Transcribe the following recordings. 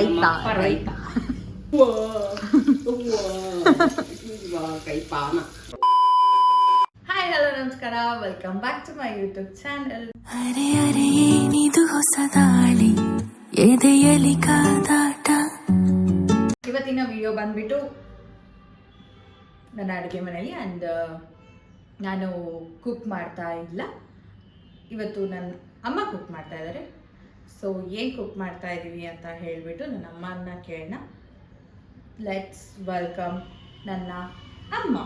ನಮ್ಮ ರೈತ ರೈತ ಕೈ ಪಾನ ಹಾಯ್ ಹಲೋ ನಮಸ್ಕಾರ welcome back to my YouTube channel ಅರೆ ಅರೆ ಏನಿದು ಹೊಸ ದಾಳಿ. ಎದೆಯಲಿ ಕಾದಾಟ. ಇವತ್ತಿನ ವಿಡಿಯೋ ಬಂದ್ಬಿಟ್ಟು ನನ್ನ ಅಡುಗೆ ಮನೆಯಲ್ಲಿ ಆ್ಯಂಡ್ ನಾನು ಕುಕ್ ಮಾಡ್ತಾ ಇಲ್ಲ. ಇವತ್ತು ನನ್ನ ಅಮ್ಮ ಕುಕ್ ಮಾಡ್ತಾ ಇದ್ದಾರೆ ಸೊ ಏನು ಕುಕ್ ಮಾಡ್ತಾ ಇದ್ದೀವಿ ಅಂತ ಹೇಳಿಬಿಟ್ಟು ನನ್ನ ಅಮ್ಮನ ಕೇಳೋಣ. ಲೆಟ್ಸ್ ವೆಲ್ಕಮ್ ನನ್ನ ಅಮ್ಮ.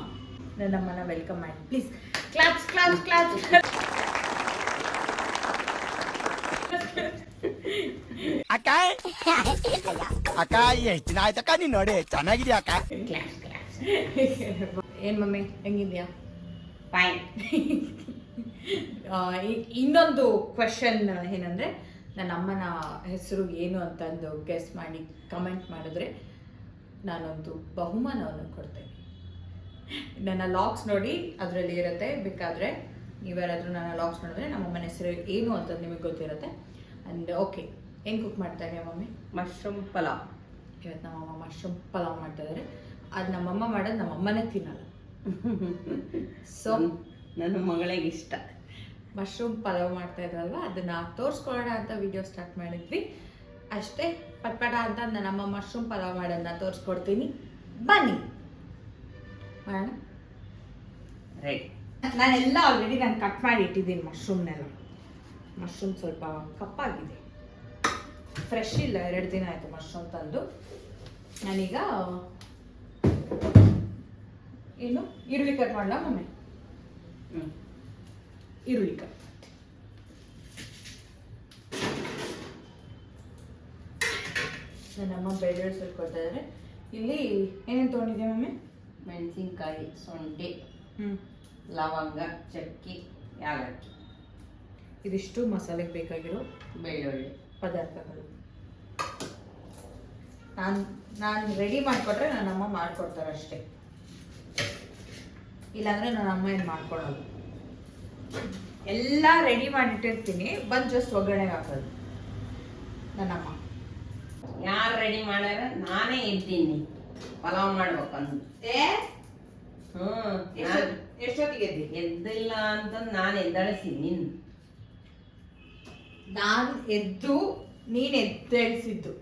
ನನ್ನ ಅಮ್ಮನ ವೆಲ್ಕಮ್ ಮಾಡಿ. ಪ್ಲೀಸ್ ಕ್ಲಾಪ್ಸ್ ಕ್ಲಾಪ್ಸ್ ಕ್ಲಾಪ್ಸ್ ಅಕ್ಕ! ಅಕ್ಕ ಎಷ್ಟು ದಿನ ಆಯ್ತಕ್ಕ ನೀನ್ ನೋಡಿ ಚೆನ್ನಾಗಿದ್ಯಾ ಅಕ್ಕ? ಕ್ಲಾಪ್ಸ್ ಕ್ಲಾಪ್ಸ್ ಏನು ಮಮ್ಮಿ ಹೆಂಗಿದ್ಯಾ? ಫೈನ್ ಆ, ಇನ್ನೊಂದು ಕ್ವೆಶನ್ ಏನಂದರೆ ನನ್ನ ಅಮ್ಮನ ಹೆಸರು ಏನು ಅಂತಂದು ಗೆಸ್ ಮಾಡಿ ಕಮೆಂಟ್ ಮಾಡಿದ್ರೆ ನಾನೊಂದು ಬಹುಮಾನವನ್ನು ಕೊಡ್ತೇನೆ. ನನ್ನ ಲಾಕ್ಸ್ ನೋಡಿ ಅದರಲ್ಲಿ ಇರುತ್ತೆ. ಬೇಕಾದರೆ ನೀವ್ಯಾರಾದರೂ ನನ್ನ ಲಾಕ್ಸ್ ನೋಡಿದ್ರೆ ನಮ್ಮ ಅಮ್ಮನ ಹೆಸರು ಏನು ಅಂತ ನಿಮಗೆ ಗೊತ್ತಿರುತ್ತೆ. ಆ್ಯಂಡ್ ಓಕೆ ಏನು ಕುಕ್ ಮಾಡ್ತಾರೆ ಮಮ್ಮಿ? ಮಶ್ರೂಮ್ ಪಲಾವ್. ಇವತ್ತು ನಮ್ಮಮ್ಮ ಮಶ್ರೂಮ್ ಪಲಾವ್ ಮಾಡ್ತಾ ಅದು ಅದು ನಮ್ಮಮ್ಮ ಮಾಡೋದು ನಮ್ಮಮ್ಮನೇ ತಿನ್ನಲ್ಲ. ಸೊ ನನ್ನ ಮಗಳಿಗೆ ಇಷ್ಟ. ಮಶ್ರೂಮ್ ಪಲಾವ್ ಮಾಡ್ತಾ ಇದ್ರಲ್ವ? ಅದನ್ನ ತೋರಿಸ್ಕೊಳ್ಳೋಣ ಅಂತ ವಿಡಿಯೋ ಸ್ಟಾರ್ಟ್ ಮಾಡಿದ್ವಿ. ಅಷ್ಟೇ ಪಟ್ಪಟ ಅಂತ ನಮ್ಮ ಮಶ್ರೂಮ್ ಪಲಾವ್ ಮಾಡೋದನ್ನ ತೋರಿಸ್ಕೊಡ್ತೀನಿ. ಬನ್ನಿ. ಮಾಡೋಣ? ರೈಟ್ ನಾನೆಲ್ಲ ಆಲ್ರೆಡಿ ನಾನು ಕಟ್ ಮಾಡಿ ಇಟ್ಟಿದ್ದೀನಿ ಮಶ್ರೂಮ್ನೆಲ್ಲ. ಮಶ್ರೂಮ್ ಸ್ವಲ್ಪ ಕಪ್ಪಾಗಿದೆ. ಫ್ರೆಶ್ ಇಲ್ಲ ಎರಡು ದಿನ ಆಯಿತು ಮಶ್ರೂಮ್ ತಂದು. ನಾನೀಗ ಏನು ಈರುಳ್ಳಿ ಕಟ್ ಮಾಡಲ್ಲ ಮಮ್ಮಿ? ಹ್ಞೂ ಈರುಳ್ಳಿ ಕಟ್ ನನ್ನಮ್ಮ ಬೇಳೆ ಕೊಡ್ತಾ ಇದ್ದಾರೆ ಇಲ್ಲಿ ಏನೇನು ತೊಗೊಂಡಿದ್ಯಾ ಮಮ್ಮಿ? ಮೆಣಸಿನ್ಕಾಯಿ ಶುಂಠಿ ಹ್ಞೂ ಲವಂಗ ಚಕ್ಕಿ ಯಾಲಕ್ಕಿ. ಇದಿಷ್ಟು ಮಸಾಲೆಗೆ ಬೇಕಾಗಿರೋ ಬೆಳ್ಳುಳ್ಳಿ. ಪದಾರ್ಥಗಳು. ನಾನು ನಾನು ರೆಡಿ ಮಾಡಿಕೊಟ್ರೆ ನನ್ನಮ್ಮ ಮಾಡಿಕೊಡ್ತಾರೆ ಅಷ್ಟೇ ಇಲ್ಲಾಂದರೆ ನನ್ನ ಅಮ್ಮ ಏನು ಮಾಡ್ಕೊಡೋದು ಎಲ್ಲ ರೆಡಿ ಮಾಡಿಟ್ಟಿರ್ತೀನಿ. ಬಂದು ಜಸ್ಟ್ ಒಗ್ಗರಣೆ ಹಾಕೋದು. ನನ್ನಮ್ಮ. ಯಾರು ರೆಡಿ ಮಾಡ್ಯಾರ? ನಾನೇ ಇದ್ದೀನಿ ಪಲಾವ್ ಮಾಡ್ಬೇಕಂತೆ ಹ್ಞೂ ಎಷ್ಟೊತ್ತಿಗೆ ಎದ್ದಿ? ಎದ್ದಿಲ್ಲ ಅಂತ ನಾನು ಎದ್ದಳಿಸಿ ನಿನ್. ನಾನು ಎದ್ದು ನೀನು ಎದ್ದೇಳಿಸಿದ್ದು.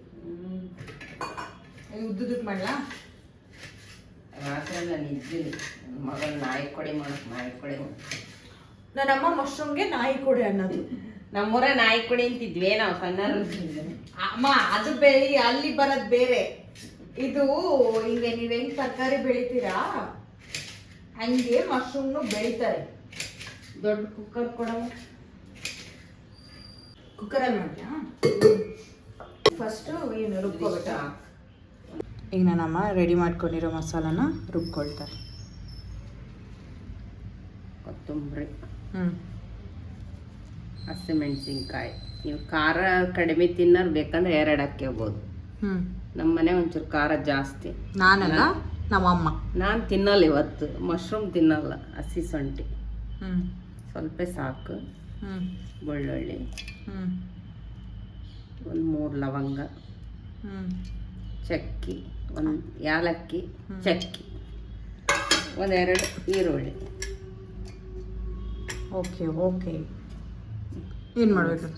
ಉದ್ದುದಕ್ಕೆ ಮಾಡಲಾ? ರಾತ್ರಿ ನಿದ್ದಿಲ್ಲ. ನನ್ನ ಮಗನ ನಾಯಿ ಕೊಡಿ ಮಾಡಕ್ಕೆ ನಾಯಿ ಕೊಡಿ ಮಾಡು. ನನ್ನಮ್ಮ ಮಶ್ರೂಮ್ಗೆ ನಾಯಿ ಕೊಡಿ ಅನ್ನೋದು. ನಮ್ಮೂರ ನಾಯಿ ಕೊಡಿ ಅಂತಿದ್ವಿ ನಾವು ಸಣ್ಣರು ಅಮ್ಮ ಅದು ಬೆಳಿ ಅಲ್ಲಿ ಬರೋದು ಬೇರೆ. ಇದು ಈಗ ನೀವು ಹೆಂಗ್ ತರಕಾರಿ ಬೆಳಿತೀರಾ ಹಂಗೆ ಮಶ್ರೂಮ್ನು ಬೆಳಿತಾರೆ. ದೊಡ್ಡ ಕುಕ್ಕರ್ ಕೊಡವ ಕುಕ್ಕರಲ್ಲಿ ಮಾಡ್ಯಾ ಫಸ್ಟು ಏನು ರುಬ್ಕೋಬೇಕಾ? ಈಗ ನನ್ನಮ್ಮ ರೆಡಿ ಮಾಡ್ಕೊಂಡಿರೋ ಮಸಾಲನ ರುಬ್ಕೊಳ್ತಾರೆ. ಕೊತ್ತಂಬರಿ. ಹಸಿಮೆಣಸಿನ್ಕಾಯಿ ನೀವು ಖಾರ ಕಡಿಮೆ ತಿನ್ನೋರು ಬೇಕಂದ್ರೆ ಎರಡು ಹಾಕ್ಕೋಬೋದು ನಮ್ಮ ಮನೆ ಒಂಚೂರು ಖಾರ ಜಾಸ್ತಿ. ನಾನಲ್ಲ ನಮ್ಮಮ್ಮ. ನಾನು ತಿನ್ನಲ್ಲ ಇವತ್ತು. ಮಶ್ರೂಮ್ ತಿನ್ನಲ್ಲ ಹಸಿ ಸೊಂಟಿ ಸ್ವಲ್ಪ ಸಾಕು. ಬೆಳ್ಳುಳ್ಳಿ. ಒಂದು ಮೂರು ಲವಂಗ. ಚಕ್ಕಿ. ಒಂದು ಯಾಲಕ್ಕಿ. ಚಕ್ಕಿ. ಒಂದೆರಡು ಈರುಳ್ಳಿ. Okay okay. ಏನು ಮಾಡಬೇಕು?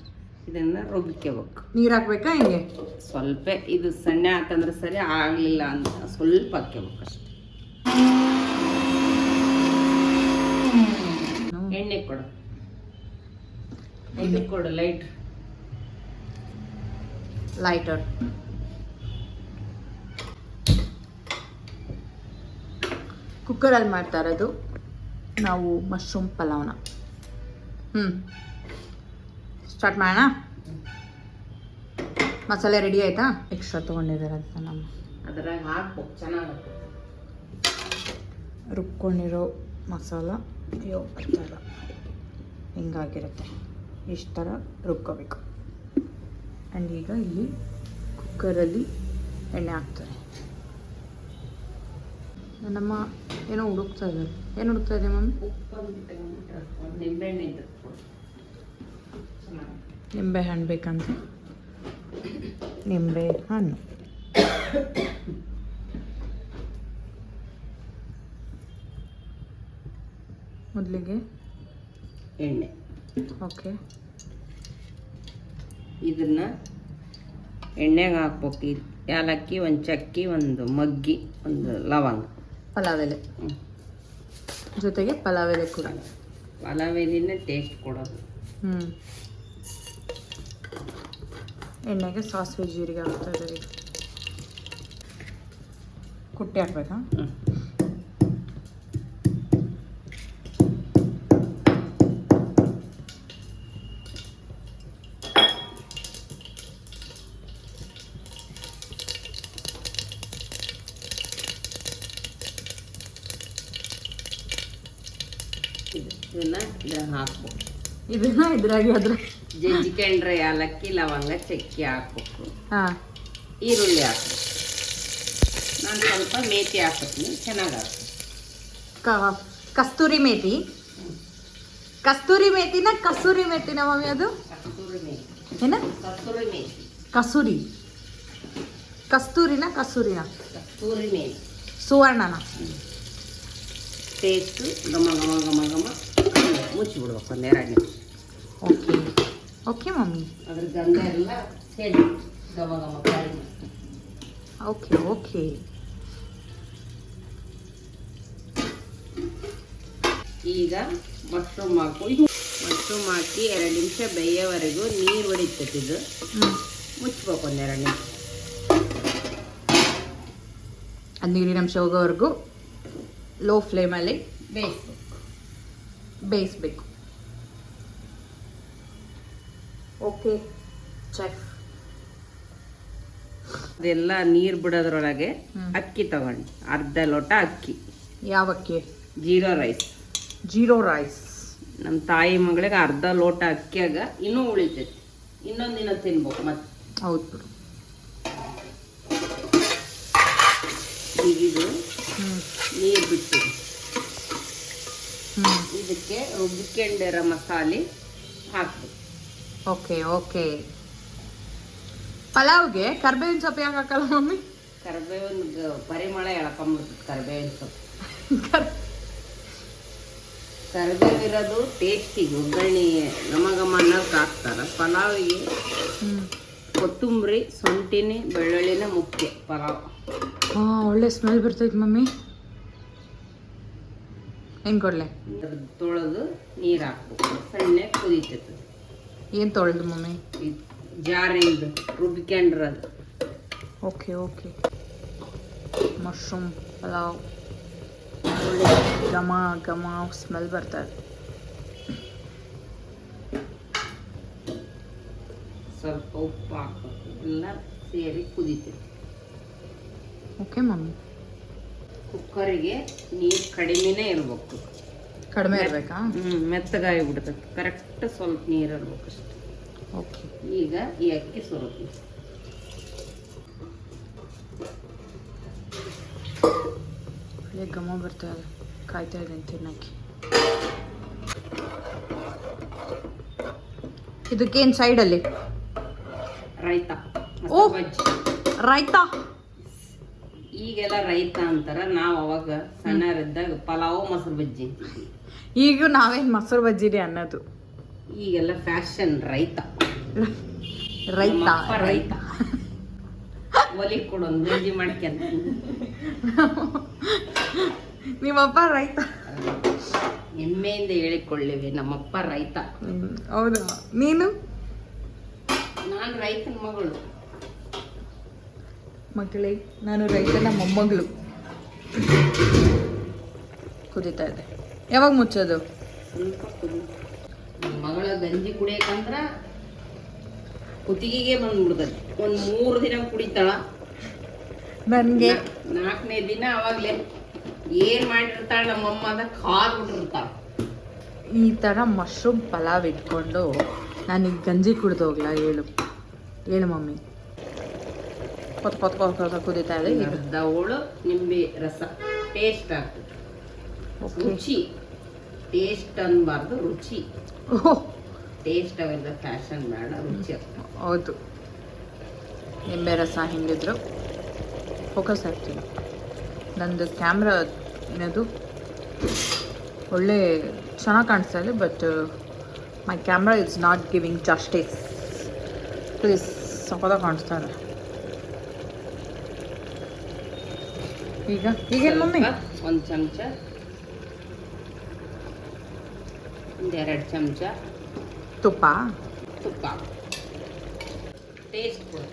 ಇದನ್ನು ರುಬ್ಕೋಬೇಕು ನೀರು ಹಾಕ್ಬೇಕಾ ಹಿಂಗೆ? ಸ್ವಲ್ಪ ಇದು ಸಣ್ಣ ಆತಂದ್ರೆ ಸರಿ ಆಗಲಿಲ್ಲ ಅಂತ ಸ್ವಲ್ಪ ಹಾಕ್ಕೋಬೇಕು ಅಷ್ಟೆ. ಎಣ್ಣೆ ಕೊಡು. ಇದು ಕೊಡು ಲೈಟ್. ಲೈಟರ್. ಕುಕ್ಕರಲ್ಲಿ ಮಾಡ್ತಾ ಇರೋದು ನಾವು ಮಶ್ರೂಮ್ ಪಲಾವ್ನ. ಹ್ಞೂ ಸ್ಟಾರ್ಟ್ ಮಾಡೋಣ? ಮಸಾಲೆ ರೆಡಿ ಆಯಿತಾ? ಎಕ್ಸ್ಟ್ರಾ ತೊಗೊಂಡಿದ್ದಾರೆ ಅಂತ ನಮ್ಮ ಅದ್ರಾಗ ಹಾಕ್ಬೇಕು ಚೆನ್ನಾಗಿ ರುಬ್ಕೊಂಡಿರೋ ಮಸಾಲ ಅಯ್ಯೋ ಬರ್ತಾ ಇಲ್ಲ. ಹಿಂಗಾಗಿರುತ್ತೆ. ಇಷ್ಟು ಥರ ರುಬ್ಕೋಬೇಕು. ಆ್ಯಂಡ್ ಈಗ ಇಲ್ಲಿ ಕುಕ್ಕರಲ್ಲಿ ಎಣ್ಣೆ ಹಾಕ್ತಾರೆ. ನನ್ನಮ್ಮ ಏನೋ ಹುಡುಕ್ತಾ ಇದ್ದಾರೆ. ಏನು ಹುಡುಕ್ತಾ ಇದೆ ಮಮ್ಮಿ ನಿಂಬೆಹಣ್ಣು ನಿಂಬೆ ಹಣ್ಣು ಬೇಕಂತ. ನಿಂಬೆ ಹಣ್ಣು. ಮೊದಲಿಗೆ? ಎಣ್ಣೆ. ಓಕೆ. ಇದನ್ನ ಎಣ್ಣೆಗೆ ಹಾಕ್ಬೇಕು. ಏಲಕ್ಕಿ ಒಂದು ಚಕ್ಕಿ ಒಂದು ಮಗ್ಗಿ ಒಂದು ಲವಂಗ. ಪಲಾವ್ ಎಲೆ. ಜೊತೆಗೆ ಪಲಾವ್ ಎಲೆ ಕೂಡ. ಪಲಾವ್ ಎಲೆನೇ ಟೇಸ್ಟ್ ಕೊಡೋದು. ಹ್ಞೂ ಎಣ್ಣೆಗೆ ಸಾಸಿವೆ ಜೀರಿಗೆ ಹಾಕ್ತಾ ಇದ್ದೀವಿ ಕುಟ್ಟಿ ಹಾಕ್ಬೇಕಾ? ಹಾಕ್ಬೇಕು ಇದನ್ನ ಇದ್ರಾಗಿ ಅದ್ರ ಜಜ್ಜಿಕೊಂಡ್ರೆ ಏಲಕ್ಕಿ ಲವಂಗ ಚಕ್ಕಿ ಹಾಕ್ಬೇಕು. ಹಾಂ. ಈರುಳ್ಳಿ ಹಾಕು ನಾನು ಸ್ವಲ್ಪ ಮೇಥಿ ಹಾಕ್ತೀನಿ ಚೆನ್ನಾಗಿ ಹಾಕು ಕ ಕಸ್ತೂರಿ ಮೇಥಿ ಕಸ್ತೂರಿ ಮೇಥಿನ ಕಸೂರಿ ಮೇಥಿನ ಮಮ್ಮಿ ಅದು? ಕಸ್ತೂರಿ ಮೇಥಿ ಏನ? ಕಸ್ತೂರಿ ಮೇಥಿ ಕಸೂರಿ. ಕಸ್ತೂರಿನ ಕಸೂರಿನ. ಕಸ್ತೂರಿ ಮೇಥಿ ಸುವರ್ಣನ. ಟೇಸ್ಟು ಗಮ ಘಮ ಘಮ ಘಮ. ಮುಚ್ಚಿಬಿಡ್ಬೇಕು ಒಂದು ಎರಡು ನಿಮಿಷ. Okay okay mummy. ಅದ್ರ ಗಂಧ ಎಲ್ಲ ಹೇಳಿ. ಗಮ ಗಮ ಕಾಯಿ ಓಕೆ ಓಕೆ ಈಗ ಮಶ್ರೂಮ್ ಹಾಕು. ಇದು ಮಶ್ರೂಮ್ ಹಾಕಿ ಎರಡು ನಿಮಿಷ ಬೇಯೋವರೆಗೂ ನೀರು ಹೊಡಿತೈತಿ ಇದು. ಹ್ಞೂ ಮುಚ್ಬೇಕು ಒಂದೆರಡು ನಿಮಿಷ. ಅದು ನೀರಿನ ಅಂಶ ಹೋಗೋವರೆಗೂ ಲೋ ಫ್ಲೇಮಲ್ಲಿ ಬೇಯಿಸ್ಬೇಕು. ಬೇಯಿಸ್ಬೇಕು. Okay chef. ಅದೆಲ್ಲ ನೀರು ಬಿಡೋದ್ರೊಳಗೆ ಅಕ್ಕಿ ತಗೊಂಡು ಅರ್ಧ ಲೋಟ ಅಕ್ಕಿ. ಯಾವ ಅಕ್ಕಿ? ಜೀರೋ ರೈಸ್. ಜೀರೋ ರೈಸ್. ನಮ್ಮ ತಾಯಿ ಮಗಳಿಗೆ ಅರ್ಧ ಲೋಟ ಅಕ್ಕಿಯಾಗ ಇನ್ನೂ ಉಳಿತೈತಿ. ಇನ್ನೊಂದು ದಿನ ತಿನ್ಬೇಕು ಮತ್ತೆ. ಹೌದು. ಬಿಡು ಈಗ ಇದು ನೀರು ಹ್ಞೂ ಇದಕ್ಕೆ ರುಬ್ಬಿಕೊಂಡಿರೋ ಮಸಾಲೆ ಹಾಕ್ಬೇಕು. Okay okay. ಪಲಾವ್ಗೆ ಕರ್ಬೇವಿನ ಸೊಪ್ಪು ಯಾಕೆ ಹಾಕಲ್ಲ ಮಮ್ಮಿ? ಕರಿಬೇವಿನ ಪರಿಮಳ ಎಳ್ಕೊಂಬಿಡ್ತದೆ ಕರಿಬೇವಿನ ಸೊಪ್ಪು. ಕರ್ಬೇವಿರೋದು ಟೇಸ್ಟಿಗೆ ಒಗ್ಗರಣೆ ಘಮ ಘಮ ಅನ್ನೋಕೆ ಹಾಕ್ತಾರೆ. ಪಲಾವಿಗೆ ಕೊತ್ತಂಬರಿ ಶುಂಠಿನೇ ಬೆಳ್ಳುಳ್ಳಿನ ಮುಖ್ಯ ಪಲಾವ್. ಹಾಂ ಒಳ್ಳೆ ಸ್ಮೆಲ್ ಬರ್ತೈತೆ ಮಮ್ಮಿ. ಏನು ಕೊಡಲೆ? ಅದ್ರದ್ದು ತೊಳೆದು ನೀರು ಹಾಕ್ಬೇಕು. ಸಣ್ಣ ಕುದೀತೈತೆ. ಏನು ತೊಳೆದು ಮಮ್ಮಿ? ಇದು ಜಾರಿಂದ ರುಬ್ಬಿಕೊಂಡ್ರದು. Okay okay. ಮಶ್ರೂಮ್ ಪಲಾವ್. ಒಳ್ಳೆ ಘಮ ಘಮ ಸ್ಮೆಲ್ ಬರ್ತದೆ ಸ್ವಲ್ಪ ಉಪ್ಪು ಹಾಕಬೇಕು. ಎಲ್ಲ ಸೇರಿ ಕುದೀತೈತೆ. Okay mummy. ಕುಕ್ಕರಿಗೆ ನೀರು ಕಡಿಮೆನೇ ಇರ್ಬೇಕು. ಕಡಿಮೆ ಇರಬೇಕಾ? ಹ್ಞೂ ಮೆತ್ತಗಾಗಿ ಬಿಡ್ತೈತೆ ಕರೆಕ್ಟ್ ಸ್ವಲ್ಪ ನೀರು ಇರ್ಬೇಕು ಅಷ್ಟೆ. ಓಕೆ. ಈಗ ಈ ಅಕ್ಕಿ ಸುರುತ್ತಿ ಒಳ್ಳೆ ಘಮ ಬರ್ತಾ ಇದೆ. ಕಾಯ್ತಾ ಇದ್ದೀನಿ ತಿನ್ನಕ್ಕೆ. ಇದಕ್ಕೇನು ಸೈಡಲ್ಲಿ ರೈತ. ಓ! ರೈತ. ಈಗೆಲ್ಲ ರೈತ ಅಂತಾರ ನಾವು ಅವಾಗ ಸಣ್ಣರಿದ್ದಾಗ ಪಲಾವ್ ಮೊಸರು ಬಜ್ಜಿ ಅಂತಿದ್ವಿ. ಈಗ ನಾವೇನು ಮೊಸರು ಬಜ್ಜಿರಿ ಅನ್ನೋದು. ಈಗೆಲ್ಲ ಫ್ಯಾಷನ್ ರೈತ. ರೈತ. ನಮ್ಮಪ್ಪ ರೈತ. ಒಲಿ ಕೊಡೊಂದು ಬಜ್ಜಿ ಮಾಡ್ಕೊಂತ ನಿಮ್ಮಪ್ಪ ರೈತ. ಹೆಮ್ಮೆಯಿಂದ ಹೇಳಿಕೊಳ್ಳಿವಿ ನಮ್ಮಪ್ಪ ರೈತ. ಹೌದಾ. ನೀನು? ನಾನು ರೈತನ ಮಗಳು. ಮಗಳೇ ನಾನು ರೈತನ ಮೊಮ್ಮಗಳು. ಕುದೀತಾ ಇದೆ ಯಾವಾಗ ಮುಚ್ಚೋದು? ಮಗಳ ಗಂಜಿ ಕುಡಿಯಕಂದ್ರ ಕುತ್ತಿಗೆಗೆ ಬಂದ್ಬಿಡ್ತದೆ ಒಂದು ಮೂರು ದಿನ ಕುಡಿತಾಳ. ನನಗೆ? ನಾಲ್ಕನೇ ದಿನ ಅವಾಗ್ಲೇ ಏನು ಮಾಡಿರ್ತಾಳ ನಮ್ಮಮ್ಮ ಅದ ಕಾಲ್ ಬಿಟ್ಟಿರ್ತಾಳ. ಈ ಥರ ಮಶ್ರೂಮ್ ಪಲಾವ್ ಇಟ್ಕೊಂಡು ನಾನು ಈಗ ಗಂಜಿ ಕುಡ್ದು ಹೋಗ್ಲಾ ಹೇಳು. ಹೇಳು ಮಮ್ಮಿ. ಕೊತ್ ಕೊತ್ ಕೊತ್ ಕುದೀತಾ ಇದೆ. ಈಗ ಅರ್ಧ ಹೋಳು ನಿಂಬೆ ರಸ. ಟೇಸ್ಟ್ ಆಗ್ತದೆ. ರುಚಿ. ಟೇಸ್ಟ್ ಅನ್ಬಾರ್ದು ರುಚಿ. ಓಹ್. ಟೇಸ್ಟ್ ಅವೆಲ್ಲ ಫ್ಯಾಷನ್ ಬೇಡ ರುಚಿ ಹೌದು. ನಿಂಬೆ ರಸ ಹಿಂಗಿದ್ರು. ಫೋಕಸ್ ಆಗ್ತೀನಿ ನಂದು ಕ್ಯಾಮ್ರಾ ಏನದು ಒಳ್ಳೆ ಚೆನ್ನಾಗಿ ಕಾಣಿಸ್ತಾ ಇದೆ but my camera is not giving justice please ಸಖದ ಕಾಣಿಸ್ತಾ ಇದೆ ಈಗ ಈಗೇನು ಮಮ್ಮಿ? ಒಂದು ಚಮಚ. ಒಂದೆರಡು ಚಮಚ. ತುಪ್ಪ? ತುಪ್ಪ. ಟೇಸ್ಟ್ ಕೊಡು.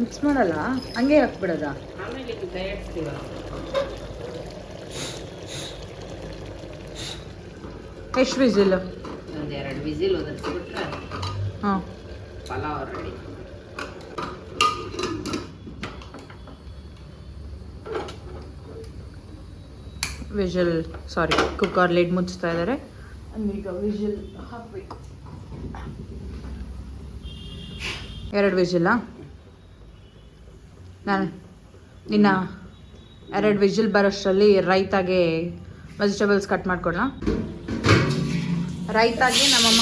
ಮಿಕ್ಸ್ ಮಾಡಲ್ಲ? ಹಂಗೆ ಹಾಕ್ಬಿಡೋದ? ಆಮೇಲೆ ಬೇಯಿಸ್ತೀವಲ್ಲ ಎಷ್ಟು ವಿಸಿಲ್? ಒಂದೆರಡು ವಿಸಿಲ್ ಒದರ್ಸ್ಬಿಟ್ರೆ ಹಾಂ. Pulao ready. Whistle sorry cooker lid ಮುಚ್ಚಿಸ್ತಾ ಇದ್ದಾರೆ ಈಗ ವಿಜಲ್ ಹಾಕಬೇಕು. ಎರಡು ವಿಜಿಲ್ಲ ನಾನು ನಿನ್ನ ಎರಡು ವಿಜಿಲ್ ಬರೋಷ್ಟರಲ್ಲಿ ರೈತಾಗೆ ವೆಜಿಟೇಬಲ್ಸ್ ಕಟ್ ಮಾಡಿಕೊಡೋಣ ರೈತಾಗೆ ನಮ್ಮಮ್ಮ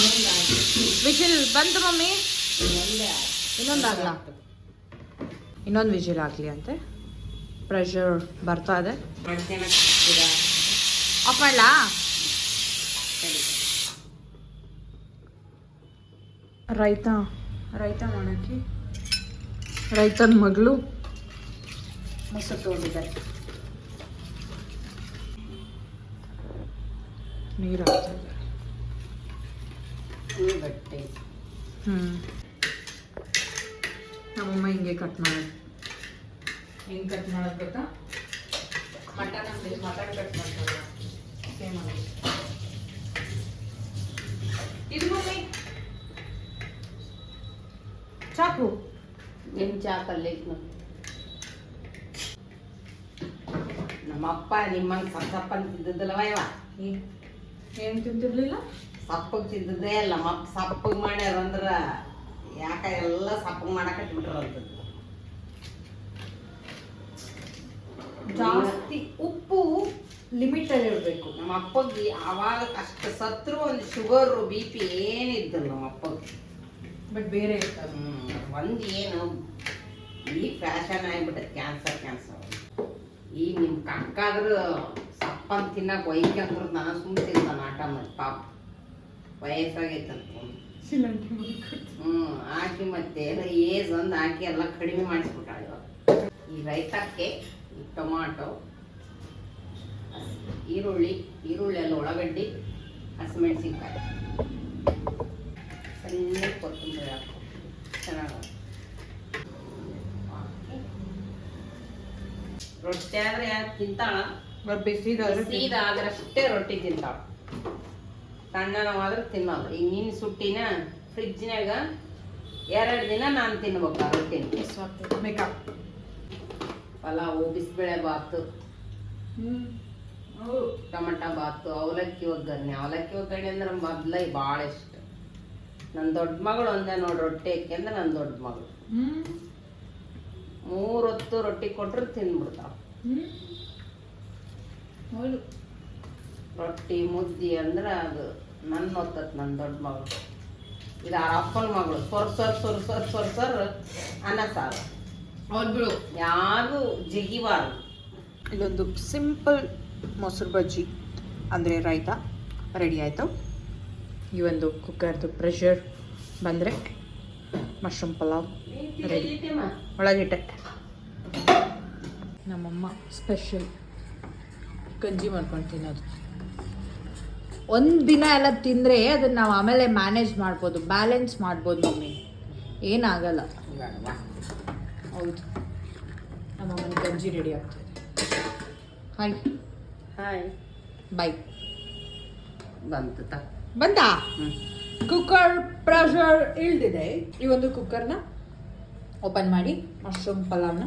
ವಿಜಿಲ್ ಬಂತು ಮಮ್ಮಿ. ಇನ್ನೊಂದು ಆಗಲ್ಲ ಇನ್ನೊಂದು ವಿಜಿಲ್ ಆಗಲಿ ಅಂತೆ. ಪ್ರೆಷರ್ ಬರ್ತಾ ಇದೆ. ಗಿಡ ಆಫ್ ಮಾಡಲಾ? ಸರಿ. ರೈತ? ರೈತ ಮಾಡೋಕ್ಕೆ ರೈತನ ಮಗಳು? ಮೊಸರು ತೊಗೊಂಡಿದ್ದಾರೆ. ನೀರು ಬಟ್ಟೆ ಹ್ಞೂ ನಮ್ಮಮ್ಮ ಹಿಂಗೆ ಕಟ್ ಮಾಡೋದು ಹೆಂಗೆ ಕಟ್ ಮಾಡೋದು ಗೊತ್ತಾ? ಮಟನ್ ಅಂಗಡಿ ಮಟನ್ ಕಟ್ ಮಾಡ್ತಾರೆ. ಸೇಮ್ ಇದು ಮಮ್ಮಿ. ಚಾಕು. ನಿಮ್ಮ ಚಾಕಲ್ಲಿ ನಮ್ಮಪ್ಪ ನಿಮ್ಮಂಗೆ ಸಪ್ಪ ಸಪ್ಪ ತಿಂದಿದ್ದಲ್ಲವ ಇವ? ಏನು ತಿಂತಿರ್ಲಿಲ್ಲ? ಸಪ್ಪಗೆ ತಿಂದಿದ್ದೇ ಇಲ್ಲ ಮಪ್ಪ ಸಪ್ಪಗೆ ಮಾಡ್ಯಾರ ಅಂದ್ರೆ ಯಾಕ ಎಲ್ಲ ಸಪ್ಪಗೆ ಮಾಡಕ್ಕೆ ಬಿಟ್ರಂತದ್ದು ಜಾಸ್ತಿ ಲಿಮಿಟಲ್ಲಿ ಇರಬೇಕು. ನಮ್ಮ ಅಪ್ಪಗೆ ಆವಾಗ ಅಷ್ಟು ಸತ್ರು ಒಂದು ಶುಗರು ಬಿ ಪಿ ಏನಿದ್ದಲ್ಲ ನಮ್ಮ ಅಪ್ಪಗೆ. ಬಟ್ ಬೇರೆ ಇರ್ತದೆ ಒಂದು ಏನು ಈ ಫ್ಯಾಷನ್ ಆಗ್ಬಿಟ್ಟೈತೆ ಕ್ಯಾನ್ಸರ್ ಕ್ಯಾನ್ಸರ್ ಈಗ ನಿಮ್ಮ ಕಕ್ಕಾದ್ರೂ ಸಪ್ಪನ್ ತಿನ್ನಕ್ಕೆ ಒಯ್ಕಂದ್ರೆ ನಾನು ಸುಮ್ಮನೆ ತಿಂತಾನೆ ಆಟ ಮಾಡಿ ಪಾಪ. ವಯಸ್ಸಾಗೈತಂತ ಹ್ಞೂ ಹಾಕಿ ಮತ್ತೆ ಏಜ್ ಒಂದು ಹಾಕಿ ಎಲ್ಲ ಕಡಿಮೆ ಮಾಡಿಸ್ಬಿಟ್ಟಾಳೆ ಈ ರೈತಕ್ಕೆ ಈ ಟೊಮಾಟೊ ಈರುಳ್ಳಿ ಈರುಳ್ಳಿ ಎಲ್ಲ ಉಳ್ಳಾಗಡ್ಡಿ ಹಸಿಮೆಣಸಿನ್ಕಾಯಿ. ಸಣ್ಣ ಕೊತ್ತಂಬರಿ ಹಾಕು. ಚೆನ್ನಾಗಿ ರೊಟ್ಟಿ ಆದ್ರೆ ಯಾರು ತಿಂತಾಳ? ಬಿಸಿ ಬಿಸಿದಾದ್ರೆ ಸೀದಾದ್ರಷ್ಟೇ ರೊಟ್ಟಿ ತಿಂತಾಳ. ಸಣ್ಣನವಾದ್ರೆ ತಿನ್ನೋದು. ಈಗ ನಿನ್ನ ಸುಟ್ಟಿನ ಫ್ರಿಜ್ನಾಗ ಎರಡು ದಿನ ನಾನು ತಿನ್ಬೇಕು ಆ ರೊಟ್ಟಿನ. ಪಲಾವು ಬಿಸಿಬೇಳೆ ಬಾತು ಟೊಮಟ ಬಾತು ಅವಲಕ್ಕಿ ಒಗ್ಗರಣೆ. ಅವಲಕ್ಕಿ ಒಗ್ಗರಣೆ ಅಂದ್ರೆ ಮೊದ್ಲ ಭಾಳ ಇಷ್ಟ. ನನ್ನ ದೊಡ್ಡ ಮಗಳು ಒಂದೇ ನೋಡಿ ರೊಟ್ಟಿ ಹಾಕ್ಯಂದ್ರೆ ನನ್ನ ದೊಡ್ಡ ಮಗಳು. ಮೂರೊತ್ತು ರೊಟ್ಟಿ ಕೊಟ್ರೆ ತಿಂದ್ಬಿಡ್ತಾವ ರೊಟ್ಟಿ ಮುದ್ದಿ ಅಂದ್ರೆ ಅದು ನನ್ನ ಒತ್ತತ್ ನನ್ನ ದೊಡ್ಡ ಮಗಳು. ಇದು ಆ ಅಪ್ಪನ ಮಗಳು. ಸೊರ್ ಸೊರ್ ಸೊರ್ ಸೊರ್ ಸೊರ್ ಸೊರ್ ಅನ್ನ ಸಾರು. ಯಾರು ಜಿಗಿಬಾರ್ದು. ಇದೊಂದು ಸಿಂಪಲ್ ಮೊಸರು ಬಜ್ಜಿ ಅಂದರೆ ರೈತ. ರೆಡಿ ಆಯಿತು? ಈ ಒಂದು ಕುಕ್ಕರ್ದು ಪ್ರೆಷರ್ ಬಂದರೆ ಮಶ್ರೂಮ್ ಪಲಾವ್ ರೆಡಿ ಒಳಗಿಟ್ಟೆ. ನಮ್ಮಮ್ಮ ಸ್ಪೆಷಲ್ ಗಂಜಿ ಮಾಡ್ಕೊಂಡು ತಿನ್ನೋದು. ಒಂದು ದಿನ ಎಲ್ಲ ತಿಂದರೆ ಅದನ್ನು ನಾವು ಆಮೇಲೆ ಮ್ಯಾನೇಜ್ ಮಾಡ್ಬೋದು ಬ್ಯಾಲೆನ್ಸ್ ಮಾಡ್ಬೋದು ಮಮ್ಮಿ. ಏನಾಗಲ್ಲ. ಹೌದು. ನಮ್ಮಮ್ಮನ ಗಂಜಿ ರೆಡಿ ಆಗ್ತದೆ. ಹಾಯ್ ಹಾಯ್ ಬಾಯ್ ಬಂತು ತ. ಬಂತಾ ಹ್ಞೂ ಕುಕ್ಕರ್ ಪ್ರೆಷರ್ ಇಳ್ದಿದೆ ಈ ಒಂದು ಕುಕ್ಕರ್ನ ಓಪನ್ ಮಾಡಿ ಮಶ್ರೂಮ್ ಪಲಾವ್ನ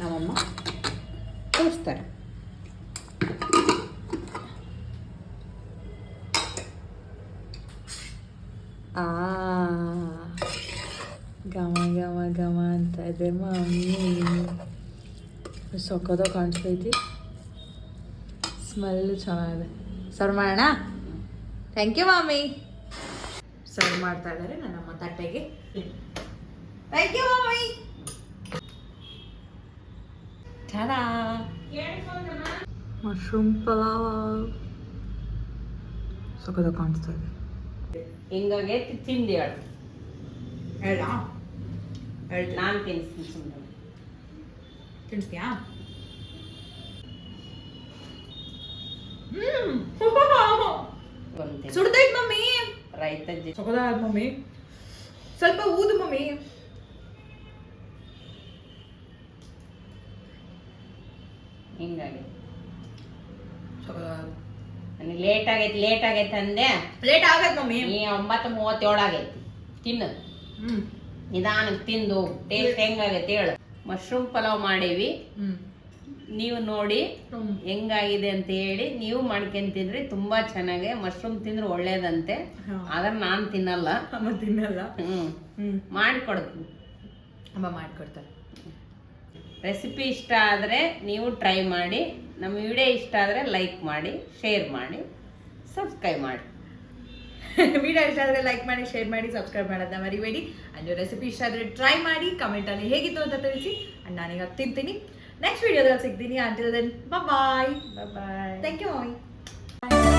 ನಮ್ಮಮ್ಮ ಕಳಿಸ್ತಾರೆ ಆ ಘಮ ಘಮ ಘಮ ಅಂತ ಇದೆ ಮಮ್ಮಿ. ಸೊಕ್ಕದ ಕಾಣಿಸ್ತೈತಿ ಸ್ಮೆಲ್ ಚೆನ್ನಾಗಿದೆ. ಸರ್ವ್ ಮಾಡೋಣ ಥ್ಯಾಂಕ್ ಯು ಮಾಮಿ. ಸರ್ವ್ ಮಾಡ್ತಾ ಇದ್ದಾರೆ ನನ್ನಮ್ಮ ತಟ್ಟೆಗೆ. Thank you mummy tada mushroom pulao ಸಖದ ಕಾಣಿಸ್ತಾ ಇದೆ. ಹಿಂಗಾಗೆ ತಿಂದು ಹೇಳು. ಹೇಳ? ನಾನು ತಿನ್ಸ್ತೀನಿ ಸುಮ್ಮನೆ ತಿನ್ಸ್ತೀಯಾ? ಒಂದು ಸುಡ್ದೈತ್ ಮಮ್ಮಿ. ರೈತ ಜಿ ಮಮ್ಮಿ. ಸ್ವಲ್ಪ ಊದು ಮಮ್ಮಿ. ಹಿಂಗಾಗಿ. ಲೇಟ್ ಆಗೈತಿ ಲೇಟ್ ಆಗೈತೆ ಅಂದೆ. ಲೇಟ್ ಆಗೈತ್ ಮಮ್ಮಿ. ಈ ಒಂಬತ್ತು ಮೂವತ್ತೇಳು ಆಗೈತಿ. ತಿನ್ನು. ನಿಧಾನಕ್ಕೆ ತಿಂದು ಟೇಸ್ಟ್ ಹೆಂಗಾಗೈತೆ ಹೇಳು. ಮಶ್ರೂಮ್ ಪಲಾವ್ ಮಾಡೇವಿ. ಹ್ಮ್. ನೀವು ನೋಡಿ ಹೆಂಗಾಗಿದೆ ಅಂತ ಹೇಳಿ ನೀವು ಮಾಡ್ಕೊಂಡ್ ತಿನ್ರಿ ತುಂಬಾ ಚೆನ್ನಾಗೆ. ಮಶ್ರೂಮ್ ತಿಂದ್ರೆ ಒಳ್ಳೇದಂತೆ. ಆದ್ರೆ ನಾನು ತಿನ್ನಲ್ಲ. ಅಮ್ಮ ತಿನ್ನಲ್ಲ. ಹ್ಮ್. ಮಾಡ್ಕೊಡ್ತೀನಿ ಮಾಡಿಕೊಡ್ತೀನಿ. ಅಮ್ಮ ಮಾಡ್ಕೊಡ್ತಾರೆ. ರೆಸಿಪಿ ಇಷ್ಟ ಆದರೆ ನೀವು ಟ್ರೈ ಮಾಡಿ. ನಮ್ಮ ವಿಡಿಯೋ ಇಷ್ಟ ಆದರೆ ಲೈಕ್ ಮಾಡಿ ಶೇರ್ ಮಾಡಿ ಸಬ್ಸ್ಕ್ರೈಬ್ ಮಾಡಿ. ವಿಡಿಯೋ ಇಷ್ಟ ಆದರೆ ಲೈಕ್ ಮಾಡಿ ಶೇರ್ ಮಾಡಿ ಸಬ್ಸ್ಕ್ರೈಬ್ ಮಾಡೋದನ್ನ ಮರಿಬೇಡಿ. ಅಂಡ್ ರೆಸಿಪಿ ಇಷ್ಟ ಆದರೆ ಟ್ರೈ ಮಾಡಿ ಕಮೆಂಟಲ್ಲಿ ಹೇಗಿತ್ತು ಅಂತ ತಿಳಿಸಿ. ಅಂಡ್ ನಾನೀಗ ತಿಂತೀನಿ. ನೆಕ್ಸ್ಟ್ ವಿಡಿಯೋದಲ್ಲಿ ಸಿಗ್ತೀನಿ until then bye bye thank you mummy